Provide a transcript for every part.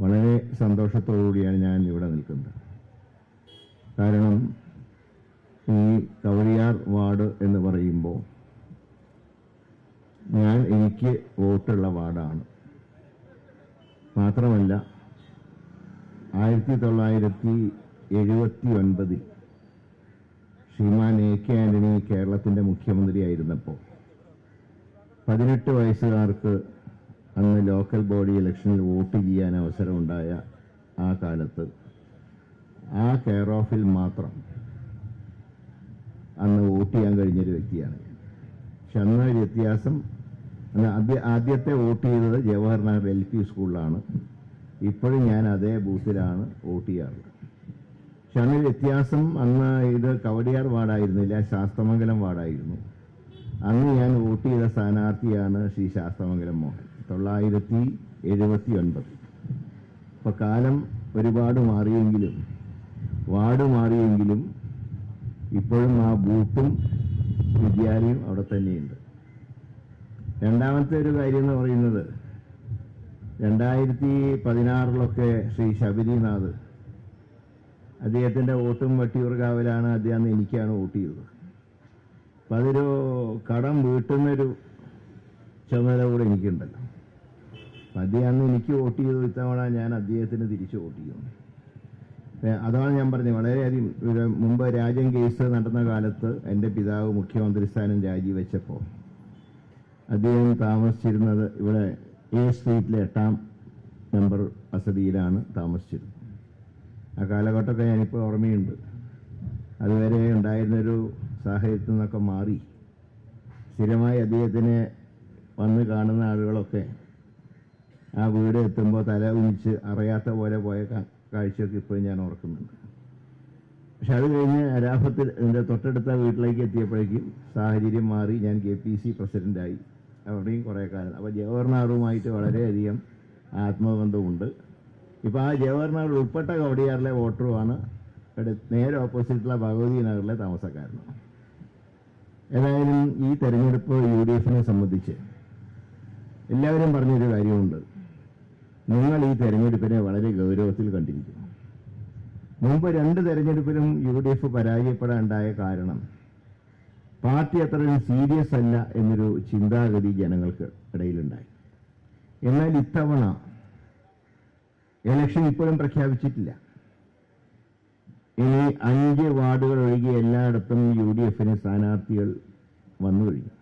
വളരെ സന്തോഷത്തോടുകൂടിയാണ് ഞാൻ ഇവിടെ നിൽക്കുന്നത്. കാരണം ഈ കവടിയാർ വാർഡ് എന്ന് പറയുമ്പോൾ ഞാൻ എനിക്ക് വോട്ടുള്ള വാർഡാണ്. മാത്രമല്ല ആയിരത്തി തൊള്ളായിരത്തി എഴുപത്തി ഒൻപതിൽ ശ്രീമാൻ എ കെ ആന്റണി കേരളത്തിന്റെ മുഖ്യമന്ത്രിയായിരുന്നപ്പോൾ പതിനെട്ട് വയസ്സുകാർക്ക് അന്ന് ലോക്കൽ ബോഡി ഇലക്ഷനിൽ വോട്ട് ചെയ്യാൻ അവസരമുണ്ടായ ആ കാലത്ത് ആ കെയർ ഓഫിൽ മാത്രം അന്ന് വോട്ട് ചെയ്യാൻ കഴിഞ്ഞൊരു വ്യക്തിയാണ് പക്ഷെ അന്ന് വ്യത്യാസം ആദ്യ ആദ്യത്തെ വോട്ട് ചെയ്തത് ജവഹർലാൽ എൽ പി സ്കൂളിലാണ്. ഇപ്പോഴും ഞാൻ അതേ ബൂത്തിലാണ് വോട്ട് ചെയ്യാറുള്ളത്. പക്ഷെ അന്ന് വ്യത്യാസം അന്ന് ഇത് കവടിയാർ വാർഡായിരുന്നില്ല ശാസ്തമംഗലം വാർഡായിരുന്നു. അന്ന് ഞാൻ വോട്ട് ചെയ്ത സ്ഥാനാർത്ഥിയാണ് ശ്രീ ശാസ്തമംഗലം മോഹൻ. തൊള്ളായിരത്തി എഴുപത്തി ഒൻപത് ഇപ്പൊ കാലം ഒരുപാട് മാറിയെങ്കിലും വാർഡ് മാറിയെങ്കിലും ഇപ്പോഴും ആ ബൂത്തും വിദ്യാലയം അവിടെ തന്നെയുണ്ട്. രണ്ടാമത്തെ ഒരു കാര്യം എന്ന് പറയുന്നത് രണ്ടായിരത്തി പതിനാറിലൊക്കെ ശ്രീ ശബരിനാഥ് അദ്ദേഹത്തിന്റെ വോട്ടും വട്ടിയൂർക്കാവിലാണ് അദ്ദേഹം എനിക്കാണ് വോട്ട് ചെയ്തത്. അപ്പം അതൊരു കടം വീട്ടുന്നൊരു ചുമതല കൂടെ എനിക്കുണ്ടല്ലോ. അദ്ദേഹം അന്ന് എനിക്ക് വോട്ട് ചെയ്തു ഇത്തവണ ഞാൻ അദ്ദേഹത്തിന് തിരിച്ചു വോട്ട് ചെയ്യുന്നു. അതാണ് ഞാൻ പറഞ്ഞത്. വളരെയധികം മുമ്പ് രാജൻ കേസ് നടന്ന കാലത്ത് എന്റെ പിതാവ് മുഖ്യമന്ത്രി സ്ഥാനം രാജിവെച്ചപ്പോൾ അദ്ദേഹം താമസിച്ചിരുന്നത് ഇവിടെ എ സ്ട്രീറ്റിലെ എട്ടാം നമ്പർ വസതിയിലാണ് താമസിച്ചിരുന്നത്. ആ കാലഘട്ടമൊക്കെ ഞാനിപ്പോൾ ഓർമ്മയുണ്ട്. അതുവരെ ഉണ്ടായിരുന്നൊരു സാഹചര്യത്തിൽ നിന്നൊക്കെ മാറി. സ്ഥിരമായി അദ്ദേഹത്തിനെ വന്ന് കാണുന്ന ആളുകളൊക്കെ ആ വീട് എത്തുമ്പോൾ തല ഉമിച്ച് അറിയാത്ത പോലെ പോയ കാഴ്ചയൊക്കെ ഇപ്പോഴും ഞാൻ ഓർക്കുന്നുണ്ട്. പക്ഷെ അത് കഴിഞ്ഞ് അരാഫത്തിൽ എന്റെ തൊട്ടടുത്ത വീട്ടിലേക്ക് എത്തിയപ്പോഴേക്കും സാഹചര്യം മാറി ഞാൻ കെ പി സി പ്രസിഡന്റായി അവിടെയും കുറേ കാലം. അപ്പോൾ ജവഹർനാറുമായിട്ട് വളരെയധികം ആത്മബന്ധമുണ്ട്. ഇപ്പോൾ ആ ജവഹർലാൽ ഉൾപ്പെട്ട കവടിയാറിലെ വോട്ടറുമാണ് നേരെ ഓപ്പോസിറ്റുള്ള ഭഗവതി നഗറിലെ താമസക്കാരനും. ഏതായാലും ഈ തെരഞ്ഞെടുപ്പ് യു ഡി എഫിനെ സംബന്ധിച്ച് എല്ലാവരും പറഞ്ഞൊരു കാര്യമുണ്ട്. നിങ്ങൾ ഈ തെരഞ്ഞെടുപ്പിനെ വളരെ ഗൗരവത്തിൽ കണ്ടിരിക്കുന്നു. മുമ്പ് രണ്ട് തെരഞ്ഞെടുപ്പിലും യു ഡി എഫ് പരാജയപ്പെടാനുണ്ടായ കാരണം പാർട്ടി അത്രയും സീരിയസ് അല്ല എന്നൊരു ചിന്താഗതി ജനങ്ങൾക്ക് ഇടയിലുണ്ടായി. എന്നാൽ ഇത്തവണ ഇലക്ഷൻ ഇപ്പോഴും പ്രഖ്യാപിച്ചിട്ടില്ല. ഇനി അഞ്ച് വാർഡുകൾ ഒഴികെ എല്ലായിടത്തും യു ഡി എഫിന് സ്ഥാനാർത്ഥികൾ വന്നു കഴിഞ്ഞു.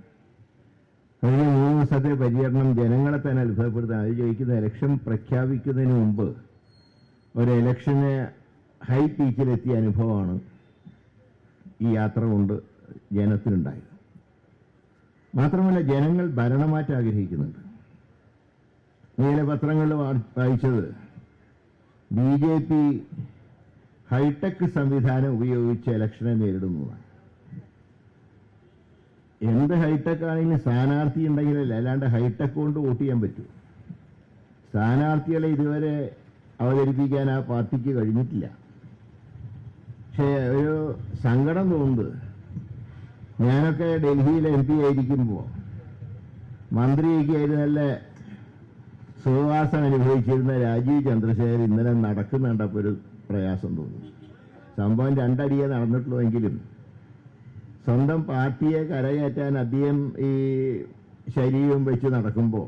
കഴിഞ്ഞ ദിവസത്തെ പര്യടനം ജനങ്ങളെ തന്നെ അത്ഭുതപ്പെടുത്താൻ അത് ചോദിക്കുന്ന ഇലക്ഷൻ പ്രഖ്യാപിക്കുന്നതിന് മുമ്പ് ഒരു ഇലക്ഷന് ഹൈ പീക്കിലെത്തിയ അനുഭവമാണ് ഈ യാത്ര കൊണ്ട് ജനത്തിനുണ്ടായത്. മാത്രമല്ല ജനങ്ങൾ ഭരണമാറ്റം ആഗ്രഹിക്കുന്നുണ്ട്. നീല പത്രങ്ങളിൽ വാ- വായിച്ചത് ബി ജെ പി ഹൈടെക് സംവിധാനം ഉപയോഗിച്ച് ഇലക്ഷനെ നേരിടുന്നതാണ്. എന്ത് ഹൈടെക് ആണെങ്കിലും സ്ഥാനാർത്ഥി ഉണ്ടെങ്കിലല്ല അല്ലാണ്ട് ഹൈടെക് കൊണ്ട് വോട്ട് ചെയ്യാൻ പറ്റൂ. സ്ഥാനാർത്ഥികളെ ഇതുവരെ അവതരിപ്പിക്കാൻ ആ പാർട്ടിക്ക് കഴിഞ്ഞിട്ടില്ല. പക്ഷേ ഒരു സങ്കടം തോന്നുന്നത് ഞാനൊക്കെ ഡൽഹിയിൽ എം പി ആയിരിക്കുമ്പോൾ മന്ത്രിയൊക്കെ ആയിരുന്നു നല്ല സുഖവാസം അനുഭവിച്ചിരുന്ന രാജീവ് ചന്ദ്രശേഖർ ഇന്നലെ നടക്കുന്നുണ്ടപ്പോൾ ഒരു പ്രയാസം തോന്നി സംഭവം രണ്ടടിയെ നടന്നിട്ടുള്ളൂ എങ്കിലും സ്വന്തം പാർട്ടിയെ കരകയറ്റാൻ അദ്ദേഹം ഈ ശരീരവും വെച്ച് നടക്കുമ്പോൾ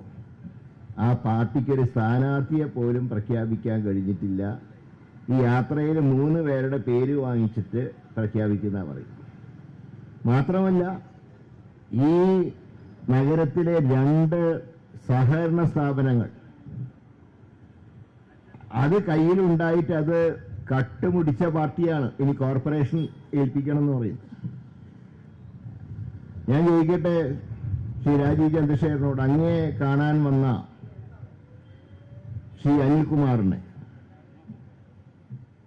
ആ പാർട്ടിക്കൊരു സ്ഥാനാർത്ഥിയെ പോലും പ്രഖ്യാപിക്കാൻ കഴിഞ്ഞിട്ടില്ല. ഈ യാത്രയിൽ മൂന്ന് പേരുടെ പേര് വാങ്ങിച്ചിട്ട് പ്രഖ്യാപിക്കുന്ന പറയും. മാത്രമല്ല ഈ നഗരത്തിലെ രണ്ട് സഹകരണ സ്ഥാപനങ്ങൾ അത് കയ്യിലുണ്ടായിട്ട് അത് കട്ടുമുടിച്ച പാർട്ടിയാണ് ഇനി കോർപ്പറേഷൻ ഏൽപ്പിക്കണം എന്ന് പറയുന്നത്. ഞാൻ ചോദിക്കട്ടെ ശ്രീ രാജീവ് ചന്ദ്രശേഖരനോട് അങ്ങേ കാണാൻ വന്ന ശ്രീ അനിൽകുമാറിനെ.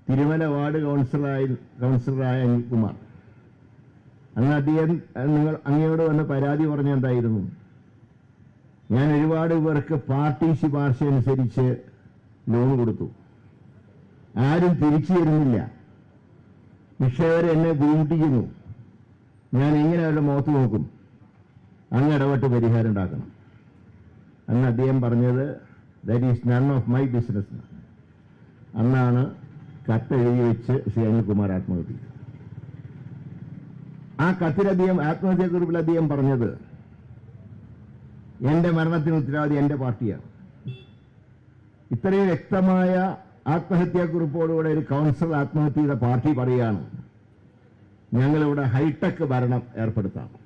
തിരുമല വാർഡ് കൗൺസിലറായി കൗൺസിലറായ അനിൽകുമാർ. അന്ന് അദ്ദേഹം നിങ്ങൾ അങ്ങയോട് വന്ന് പരാതി പറഞ്ഞ എന്തായിരുന്നു? ഞാൻ ഒരുപാട് പേർക്ക് പാർട്ടി ശുപാർശ അനുസരിച്ച് ലോൺ കൊടുത്തു. ആരും തിരിച്ചു തരുന്നില്ല. നിക്ഷേപർ എന്നെ ബുദ്ധിമുട്ടിക്കുന്നു ഞാൻ എങ്ങനെ അവരുടെ മുഖത്ത് നോക്കും. അങ്ങ് ഇടപെട്ട് പരിഹാരം ഉണ്ടാക്കണം. അന്ന് അദ്ദേഹം പറഞ്ഞത് that is none of my business അന്നാണ് കത്തെഴുതി വെച്ച് ശ്രീ അനിൽകുമാർ ആത്മഹത്യ. ആ കത്തിലധികം ആത്മഹത്യക്കുറിപ്പിൽ അദ്ദേഹം പറഞ്ഞത് എന്റെ മരണത്തിന് ഉത്തരവാദി എന്റെ പാർട്ടിയാണ്. ഇത്രയും വ്യക്തമായ ആത്മഹത്യാക്കുറിപ്പോടുകൂടെ ഒരു കൗൺസിലർ ആത്മഹത്യ ചെയ്ത പാർട്ടി പറയുകയാണ്. ഞങ്ങളിവിടെ ഹൈടെക് ഭരണം ഏർപ്പെടുത്താം.